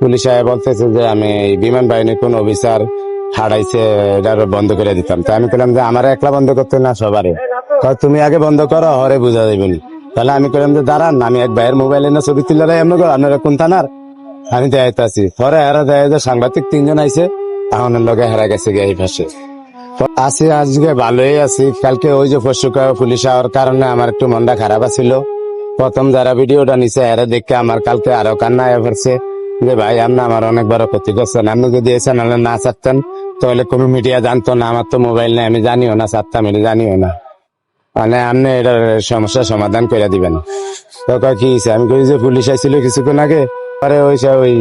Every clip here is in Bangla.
পুলিশ সাহেব বলতেছে যে আমি বিমান বাহিনীর কোন অফিসার হারাইছে এটা বন্ধ করে দিতাম। তো আমি বললাম যে আমার একলা বন্ধ করতে না সবারে। তুমি আগে বন্ধ করো, হরে বুঝা যাবে নি। তাহলে আমি করলাম যে, দাঁড়ান, আমি এক ভাইয়ের মোবাইলে না ছবি তুলে এমন আপনারা কোন থানার? আমি দেখাইতেছি। পরে হেরা দেয় যে সাংবাদিক তিনজন আইছে এখন লগে হেরা গেছে গে এই পাশে। আছি, আজকে ভালোই আছি। কালকে ওই যে পশু পুলিশ হওয়ার কারণে আমার একটু মনটা খারাপ আছিল। প্রথম যারা ভিডিওটা নিছে, এরা দেখে আমার কালকে আরও কান্না পড়ছে যে ভাই, আপনি আমার অনেক বড় ক্ষতি করছেন। আপনি যদি এই চ্যানেলে না ছাড়তেন, তাহলে কোনো মিডিয়া জানতো না, আমার তো মোবাইল নেই, আমি জানিও না চাচ্তাম এটা জানিও না। মানে আপনি এটার সমস্যার সমাধান করে দিবেন। তো কি হইছে? আমি কই, যে পুলিশ আইছিল কিছুক্ষণ আগে পরে ওই ওই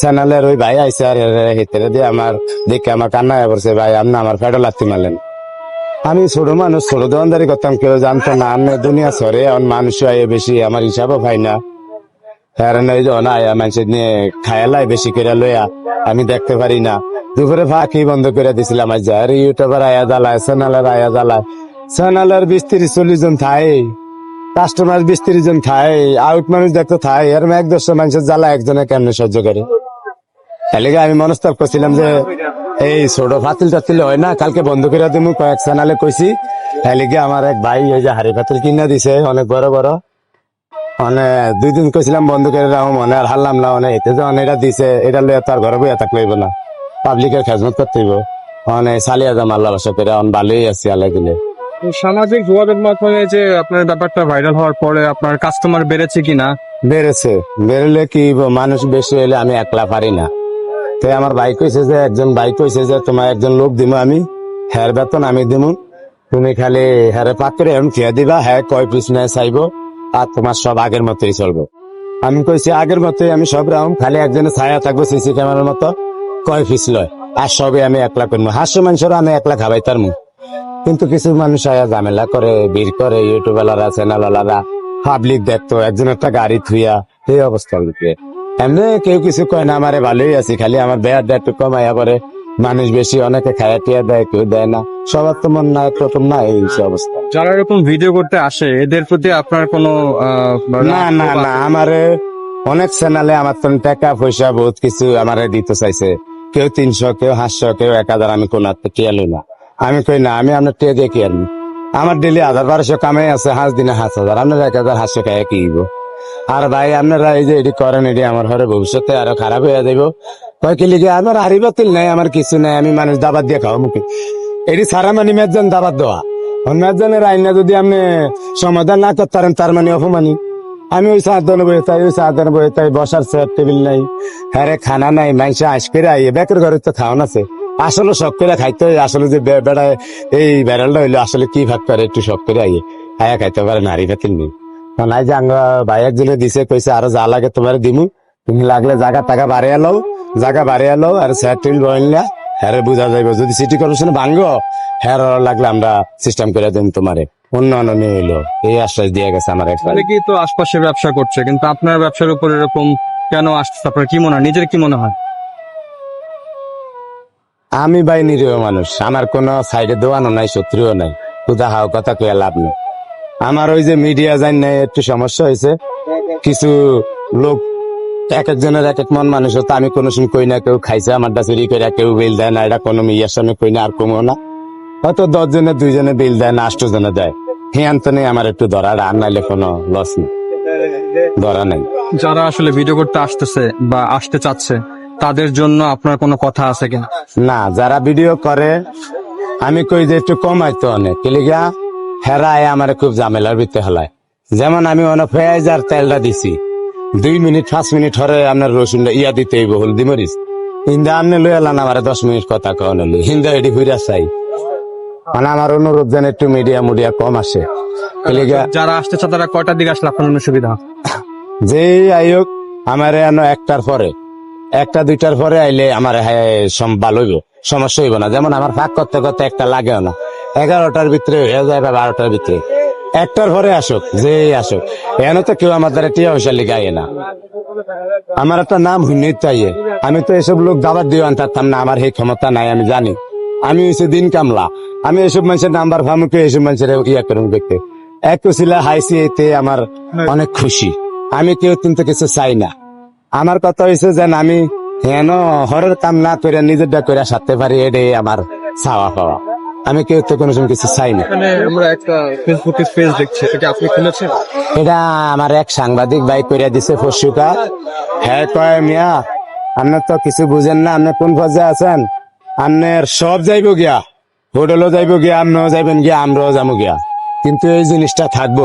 চ্যানেলের ওই ভাই আইসে আর হেতেরে দিয়ে আমার দেখে আমার কান্না পড়ছে, ভাই, আপনি আমার ফেটো লাত্তি মারলেন। আমি ছোট মানুষ, ছোট দোকানদারি করতাম, কেউ জানতো না আমি দুনিয়া সরে এখন মানুষ বেশি, আমার হিসাবও পাই না। কারণ এই যে আয়া মানুষের নিয়ে খায়ালাই বেশি করে লইয়া, আমি দেখতে পারি না। দুপুরে ফাঁকি বন্ধ করে দিছিলাম আর ইউটিউবার আয়া জ্বালায়, চ্যানেলের আয়া জ্বালায়। চ্যানেলের বিশ তিরিশ চল্লিশ জন থাই কাস্টমার বিশ তিরিশ জন থাই আউট মানুষ দেখতে থাই এর এক দশটা মানুষের জ্বালা একজনে কেমনে সহ্য করে? আমি মনস্তাব করছিলাম যে, এই ছোট ফাতিল টাতিল হয় না, কালকে বন্ধ করে দিমু, কয়েক চ্যানেলে কইছি। এলাকা আমার এক ভাই ওই যে হাড়ি ফাতিল কিনা দিছে, অনেক বড় বড়। মানে দুই দিন কইছিলাম বন্ধ করে রাখো মনে আর হারলাম না মানে এতে যখন এটা দিছে এটা লইয়া তার ঘরে বইয়া থাকলে হইব না। পাবলিকের খেজমত করতে হইব। মানে সালিয়া জাম আল্লাহ বাসা করে এখন ভালোই আছি আল্লাহ দিলে। সামাজিক যোগাযোগ মাধ্যমে যে আপনার ব্যাপারটা ভাইরাল হওয়ার পরে আপনার কাস্টমার বেড়েছে কিনা? বেড়েছে। বেরোলে কি? মানুষ বেশি হইলে আমি একলা পারি না। তো আমার ভাই কইছে যে একজন ভাই কইছে যে তোমার একজন লোক দিব আমি হ্যার বেতন আমি দিব তুমি খালি হ্যারে পাক করে এমন খেয়ে দিবা হ্যাঁ কয় পিস নেয় চাইব। আর তোমার সব আগের মতোই চলবে। আমি কইছি, আগের মতোই আমি সব রাউম খালি একজনের ছায়া থাকব সিসি ক্যামেরার মতো, কয় পিস লয়। আর সবে আমি একলা করব হাস্য মানুষের আমি একলা খাবাই তার মুখ কিন্তু কিছু মানুষ আয়া ঝামেলা করে, ভিড় করে ইউটিউবেলারা চ্যানেলওয়ালারা পাবলিক দেখতো একজন একটা গাড়ি থুইয়া, এই অবস্থা এমনি কেউ কিছু কয় না, আমারে ভালোই আছি, খালি আমার বেয়ারটা একটু কমাইয়া পরে মানুষ বেশি অনেকে খায়া টিয়া দেয় কেউ দেয় না। সবার তো মন না প্রথম না এই অবস্থা। যারা এরকম ভিডিও করতে আসে এদের প্রতি আপনার কোনো না না না আমারে অনেক চ্যানেলে আমার তো টাকা পয়সা বহুত কিছু আমারে দিতে চাইছে। কেউ তিনশো কেউ হাজারশো কেউ এক হাজার আমি কোন হাতে টিয়া লই না। আমি কই না আমি আপনার টিয়া দিয়ে কি আমার ডেলি হাজার বারোশো কামাই আছে হাঁস দিনে হাঁস হাজার আপনার এক হাজার হাঁসশো খাই কি আর ভাই আপনারা এই যে এটি করেন এটি আমার ঘরে ভবিষ্যতে আরও খারাপ হয়ে যাইব। কয় কি লিখে আমার হারি বাতিল নাই, আমার কিছু নাই, আমি মানুষ দাবাত দিয়ে খাওয়া মুখে এটি সারা মানে মেজন দাবাত দেওয়া। মেজনের আইনা যদি আপনি সমাধান না করতে পারেন, তার মানে অপমানি আমি ওই সাধনে বয়ে তাই, ওই সাধনে বয়ে তাই, বসার চেয়ার, টেবিল নাই হ্যাঁ খানা নাই আইস করে আইয়ে বেকের ঘরে তো খাওয়ান আছে। আসলে শখ করে খাইতে হয়, আসলে যে বেড়ায়, এই বেড়ালটা হইল, আসলে কি ভাগ করে, একটু শখ করে আইয়ে। আয়া খাইতে পারে নারী ফাতিল নেই। নাই যে আঙ্গা ভাই একজনে দিছে, কইছে, আরও যা লাগে তোমার দিমু। তুমি লাগলে জায়গা টাকা বাড়িয়ে লও জায়গা বাড়িয়ে লও আর টেবিল বইলা হ্যাঁ বুঝা যাইব যদি সিটি কর্পোরেশনে ভাঙ্গো হ্যাঁ লাগলে আমরা সিস্টেম করে দিন তোমারে। নিয়ে এলো এই আশ্বাস দিয়ে গেছে আমার ভাই। তো আশপাশে ব্যবসা করছে কিন্তু আপনার ব্যবসার উপর এরকম কেন আসছে আপনার কি মনে হয়? নিজের কি মনে হয়? আমি ভাই নিরীহ মানুষ আমার কোনো সাইডে দোয়ানো নাই শত্রুও নাই। খুদা হাও কথা কয়ে লাভ নেই। আমার ওই যে মিডিয়া জান একটু সমস্যা হয়েছে কিছু লোক এক একজনের এক এক মন মানুষ তো আমি কোনো সময় কই না কেউ খাইছে আমারটা চুরি করে কেউ বিল দেয় না এটা কোনো মিয়ার সামনে কই না আর কমও না। হয়তো দশ জনে দুই জনে বিল দেয় না আষ্ট জনে দেয়। হিয়ান তো নেই আমার একটু ধরা আর নাইলে কোনো লস নেই। ধরা নেই। যারা আসলে ভিডিও করতে আসতেছে বা আসতে চাচ্ছে তাদের জন্য আপনার কোনো কথা আছে কিনা? না যারা ভিডিও করে আমি কই যে একটু কমাইতো অনেক। কিলিগা হেরায় আমার খুব ঝামেলার ভিতরে হলায়। যেমন আমি অনেক পেঁয়াজ আর তেলটা দিছি। দুই মিনিট পাঁচ মিনিট হরে আপনার রসুনটা ইয়া দিতে হইব হলদি মরিচ। হিন্দা আপনি লই এলান আমার দশ মিনিট কথা কন হিন্দা এটি ঘুরে চাই। মানে আমার অনুরোধ যেন একটু মিডিয়া মুডিয়া কম আসে। যারা আসতে চায় তারা কয়টার দিকে আসলে আপনার সুবিধা? যে আয়োগ আমার এনো একটার পরে। একটা দুইটার পরে আইলে আমার হ্যাঁ, ভালো হইব। সমস্যা হইব না। যেমন আমার ফাঁক করতে করতে একটা লাগেও না। এগারোটার ভিতরে হয়ে যায় বা বারোটার ভিতরে। একটার পরে আসুক যে আসুক। এন তো কেউ আমার দ্বারা টিয়া না। আমার একটা নাম হুন্নিত চাইয়ে আমি তো এসব লোক দাবার দিয়ে আনতাম না, আমার সেই ক্ষমতা নাই, আমি জানি। আমি হচ্ছে দিন কামলা। আমি এসব মানুষের নাম্বার ফামুকে এসব মানুষের ইয়া করুন দেখতে। এক ছিল হাইসি এতে আমার অনেক খুশি। আমি কেউ কিন্তু কিছু চাই না। আমার কথা হয়েছে যে আমি হেন হরের কাম না করে নিজেরটা করে সারতে পারি, এটাই আমার চাওয়া পাওয়া। আমি কেউ তো কোনো কিছু চাই না আমরা একটা ফেসবুকে পেজ দেখছি এটা কি আপনি খুলেছেন? এটা আমার এক সাংবাদিক ভাই করে দিছে পশুকা হ্যাঁ কয় মিয়া আপনার তো কিছু বুঝেন না আপনি কোন পর্যায়ে আছেন? আপনার সব যাইব গিয়া হোটেলও যাইব গিয়া আপনিও যাইবেন গিয়া আমরাও যাব গিয়া। কিন্তু এই জিনিসটা থাকব।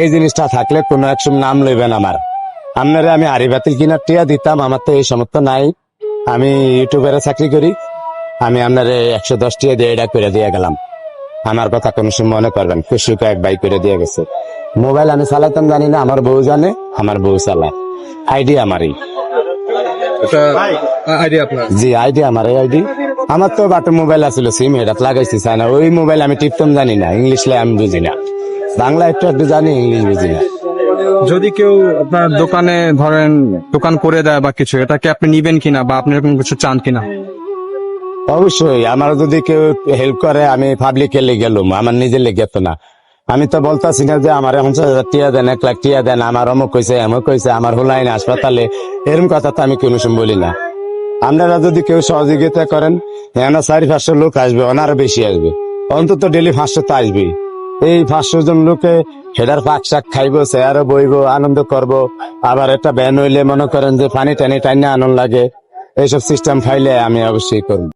এই জিনিসটা থাকলে কোনো এক সময় নাম লইবেন আমার। আপনারা আমি আরি বাতিল কিনা টিয়া দিতাম আমার তো এই সমর্থ নাই। আমি ইউটিউবারে চাকরি করি। আমি আপনার একশো দশ দিয়ে এটা করে দিয়ে গেলাম। আমার কথা কোনো সময় মনে করবেন খুশুকা এক বাই করে দিয়ে গেছে। মোবাইল আমি চালাইতাম জানি না আমার বউ জানে আমার বউ চালায়। আইডি আমারই। জি আইডি আমার এই আইডি। আমার তো বাটে মোবাইল আছিল সিম এটা লাগাইছি চাই না। ওই মোবাইল আমি টিপতাম জানি না ইংলিশ লাই আমি বুঝি না। বাংলা একটু একটু জানি ইংলিশ বুঝি না। যদি কেউ আপনার দোকানে ধরেন দোকান করে দেয় বা কিছু এটাকে আপনি নিবেন কিনা বা আপনি এরকম কিছু চান কিনা? অবশ্যই, আমার যদি কেউ হেল্প করে, আমি পাবলিকে লেগে গেলাম আমার নিজের লেগে তো না। আমি তো বলতাছি না যে আমার হাজার টিয়া দেন, এক লাখ টিয়া দেন, আমার অমুক কইছে এমক কইছে আমার হুলাইন হাসপাতালে এরকম কথা তো আমি কোনো সময় বলি না। আপনারা যদি কেউ সহযোগিতা করেন, এখানে চারি পাঁচশো লোক আসবে, ওনারও বেশি আসবে। অন্তত ডেলি পাঁচশো তো আসবে এই পাঁচশো জন লোকে হেডার পাক শাক খাইবো, চেয়ারও বইবো, আনন্দ করব, আবার একটা ব্যান হইলে মনে করেন যে পানি টানি টাইনে আনন্দ লাগে, এইসব সিস্টেম ফাইলে আমি অবশ্যই করব।